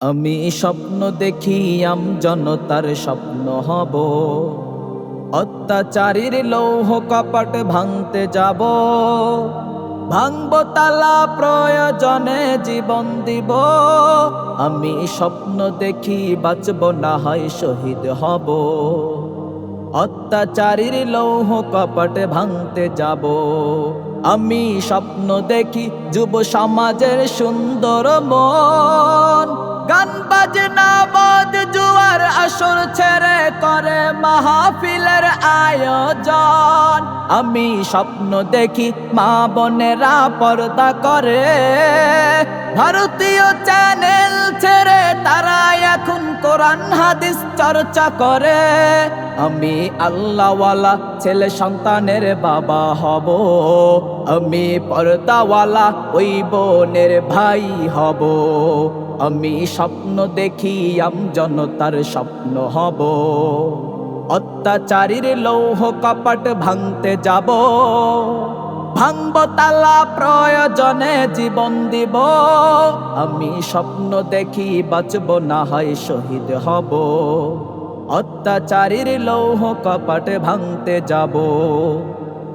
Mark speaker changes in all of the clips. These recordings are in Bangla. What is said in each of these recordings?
Speaker 1: আমি স্বপ্ন দেখি আম জনতার স্বপ্ন হব। অত্যাচারীর লৌহ কপট ভাঙতে যাব। ভাঙব তালা প্রয়োজনে জীবন দিব। আমি স্বপ্ন দেখি বাঁচব না হয় শহীদ হব। অত্যাচারীর লৌহ কপটে ভাঙতে যাব। আমি স্বপ্ন দেখি যুব সমাজের সুন্দর মন। গান বাজনা বদ জুয়ার আসর ছেড়ে করে মাহফিলের আয়োজন। আমি স্বপ্ন দেখি মা বোনেরা পর্দা করে। ভারতীয় চ্যানেল ছেড়ে তারা এখন কোরআন, হাদিস চর্চা করে। আমি আল্লাহওয়ালা, ছেলে সন্তানের বাবা হব। আমি পর্দাওয়ালা, ওই বোনের ভাই হব। আমি স্বপ্ন দেখি আম জনতার স্বপ্ন হব। অত্যাচারীর লৌহ কপট ভাঙতে যাব। ভাঙব তালা প্রয়োজনে জীবন দিব। আমি স্বপ্ন দেখি বাঁচব, না হয় শহীদ হব। অত্যাচারীর লৌহ কপট ভাঙতে যাব।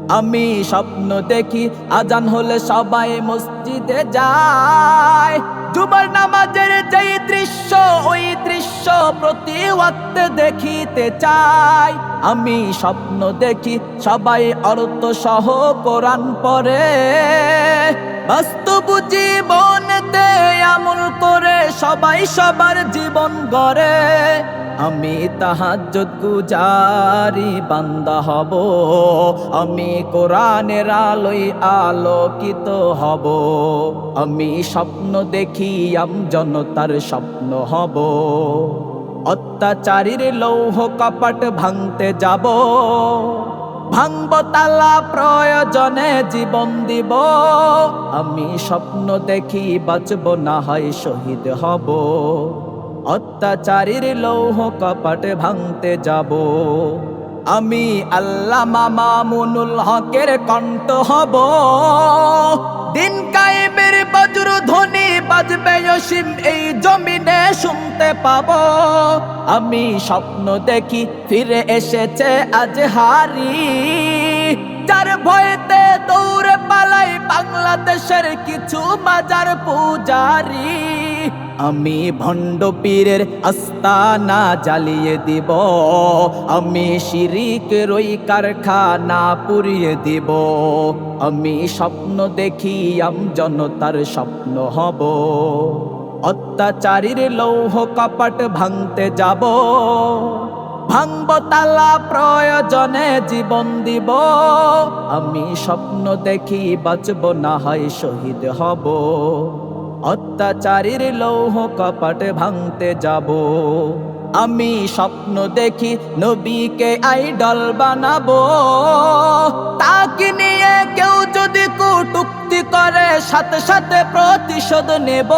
Speaker 1: আমি স্বপ্ন দেখি আজান হলে সবাই মসজিদে যায়। জুমার নামাজের যেই দৃশ্য, ওই দৃশ্য প্রতি দেখিতে চাই। আমি স্বপ্ন দেখি সবাই অর্থ সহ কোরআন পরে বাস্তব জীবনতে সবাই সবার জীবন গড়ে, আমি তাহাজ্জুদ গুজারি বান্দা হব, আমি কোরআনের আলোয় আলোকিত হব, আমি স্বপ্ন দেখি আম জনতার স্বপ্ন হব, অত্যাচারীর লৌহ কপাট ভাঙতে যাব ভাঙব তালা প্রয়োজনে জীবন দিব। আমি স্বপ্ন দেখি বাঁচব না হয় শহীদ হব। অত্যাচারীর লৌহ কপাট ভাঙতে যাব। আমি আল্লাহ মামা মুনুল হকের কণ্ঠ হব। দিন কায়েমের বজ্র ধ্বনি বাজবে অসীম এই জমিনে শুনতে পাব। আমি স্বপ্ন দেখি ফিরে এসেছে আজ হারি। যার ভয়েতে দৌড়ে পালাই বাংলাদেশের কিছু মাজার পূজারি। আমি ভণ্ড পীরের আস্তানা জ্বালিয়ে দিব। আমি শিরিকের ওই কারখানা পুড়িয়ে দিব। আমি স্বপ্ন দেখি আম জনতার স্বপ্ন হব। অত্যাচারীর লৌহ কপাট ভাঙতে যাব। ভাঙব তালা প্রয়োজনে জীবন দিব। আমি স্বপ্ন দেখি বাঁচব না হয় শহীদ হব। অত্যাচারীর লৌহ কপাট ভাঙতে যাব। আমি স্বপ্ন দেখি নবীকে আইডল বানাবো। তাকে নিয়ে কেউ যদি কুটুক্তি করে সাথে সাথে প্রতিশোধ নেব।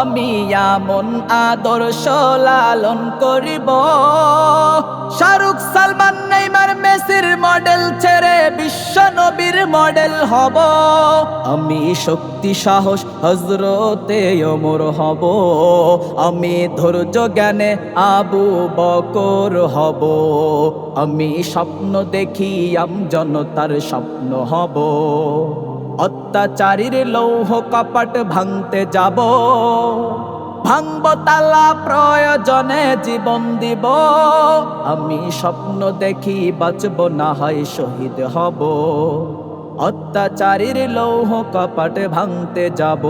Speaker 1: আমি এমন আদর্শ লালন করিব। শাহরুখ সালমান মডেল হব। আমি শক্তি সাহস হজরতে অমর হব। আমি ধৈর্য জ্ঞানে আবু বকর হব। আমি স্বপ্ন দেখি আম জনতার স্বপ্ন হব। অত্যাচারীর লৌহ কপাট ভাঙতে যাব। ভাঙব তালা প্রয়োজনে জীবন দিব। আমি স্বপ্ন দেখি বাঁচব না হয় শহীদ হব। অত্যাচারীর লৌহ কপাট ভাঙতে যাব।